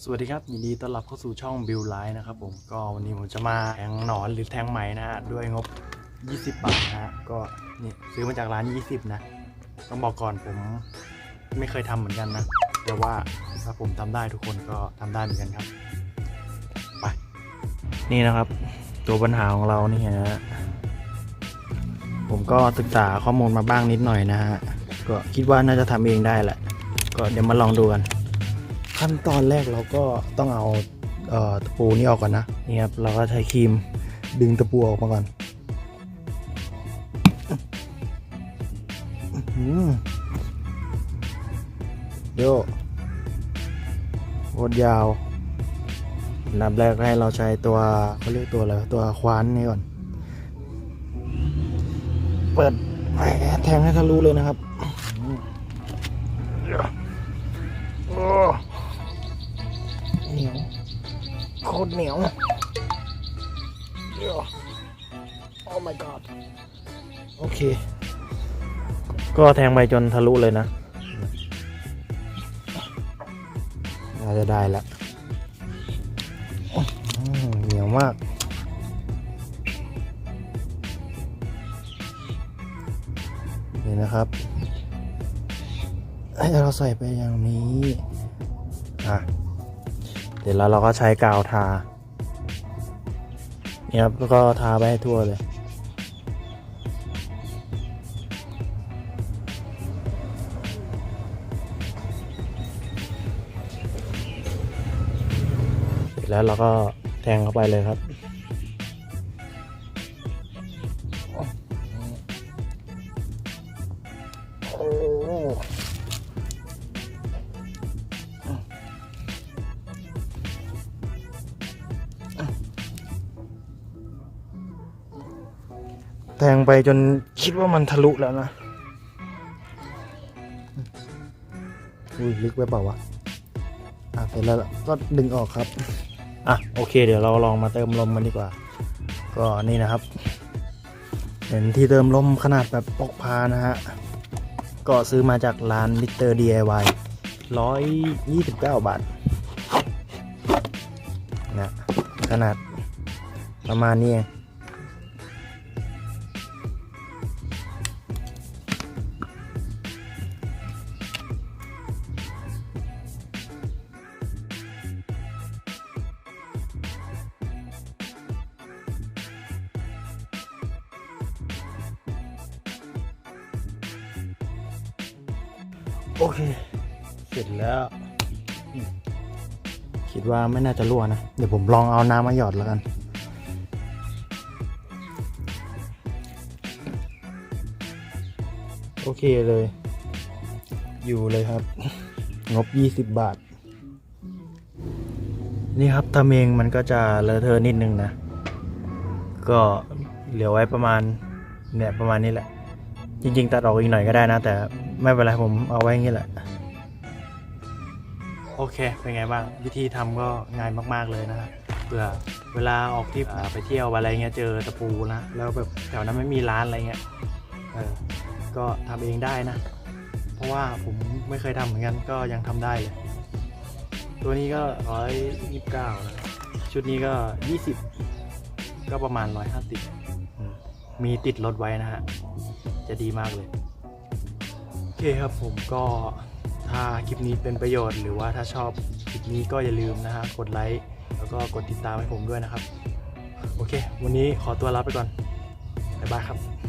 สวัสดีครับ ยินดีต้อนรับเข้าสู่ช่องบิวไลน์นะครับผมก็วันนี้ผมจะมาแทงหนอนหรือแทงไหมนะฮะด้วยงบ 20 บาทนะฮะก็นี่ซื้อมาจากร้าน 20 นะ ต้องบอกก่อนผมไม่เคยทำเหมือนกันนะ แต่ว่าถ้าผมทำได้ทุกคนก็ทำได้เหมือนกันครับไปนี่นะครับ ตัวปัญหาของเรานี่ฮะผมก็ศึกษาข้อมูลมาบ้างนิดหน่อยนะฮะก็คิดว่าน่าจะทำเองได้แหละ ก็เดี๋ยวมาลองดูกัน ขั้นตอนแรกเราก็ต้องเอาเออตะปูนี่ออกก่อนนะนี่ครับเราก็ใช้ครีมดึงตะปูออกมาก่อนโยโคตรยาวนับแรกให้เราใช้ตัวเขาเรียกตัวอะไรตัวคว้านนี่ก่อน เปิดแหมแทงให้ทะลุเลยนะครับ เหนียวเดี๋ยว oh my god โอเค ก็แทงไปจนทะลุเลยนะน่าจะได้แล้วอื้อหือเหนียวมาก นี่นะครับให้เราใส่ไปอย่างนี้ อะ เดี๋ยวแล้วเราก็ใช้กาวทาเนี่ยครับแล้วก็ทาไปให้ทั่วเลย เสร็จแล้วเราก็แทงเข้าไปเลยครับโอ้ แทงไปจนคิดว่ามันทะลุแล้วนะ อุ้ยลึกไปเปล่าวะ อะเสร็จแล้วก็ดึงออกครับ อะโอเค เดี๋ยวเราลองมาเติมลมมันดีกว่า ก็นี่นะครับเป็นที่เติมลมขนาดแบบปกพานะฮะ ก็ซื้อมาจากร้านมิเตอร์ DIY ร้อยยี่สิบเก้าบาท ขนาดประมาณนี้โอเค เสร็จแล้ว คิดว่าไม่น่าจะรั่วนะ เดี๋ยวผมลองเอาน้ำมาหยอดแล้วกัน โอเคเลย อยู่เลยครับ งบ 20 บาท นี่ครับทำเองมันก็จะเลอะเทอะนิดนึงนะ ก็เหลือไว้ประมาณ เนี่ย ประมาณนี้แหละ จริง ๆ ตัดออกอีกหน่อยก็ได้นะ แต่ไม่เป็นไรผมเอาไว้อย่างนี้แหละ โอเค เป็นไงบ้าง วิธีทำก็ง่ายมาก ๆ เลยนะครับเผื่อเวลาออกทริปอ่ไปเที่ยวอะไรเงี้ยเจอตะปูนะ แล้วแบบแถวนั้นไม่มีร้านอะไรเงี้ยเออก็ทำเองได้นะ เพราะว่าผมไม่เคยทำเหมือนกันก็ยังทำได้เลยตัวนี้ก็ร้อยยี่สิบเก้านะชุดนี้ก็ยี่สิบก็ประมาณร้อยห้าสิบมีติดรถไว้นะฮะ จะดีมากเลย โอเคครับผมก็ ถ้าคลิปนี้เป็นประโยชน์หรือว่าถ้าชอบคลิปนี้ก็อย่าลืมนะฮะกดไลค์แล้วก็กดติดตามให้ผมด้วยนะครับ โอเค วันนี้ขอตัวลาไปก่อนบ๊ายบายครับ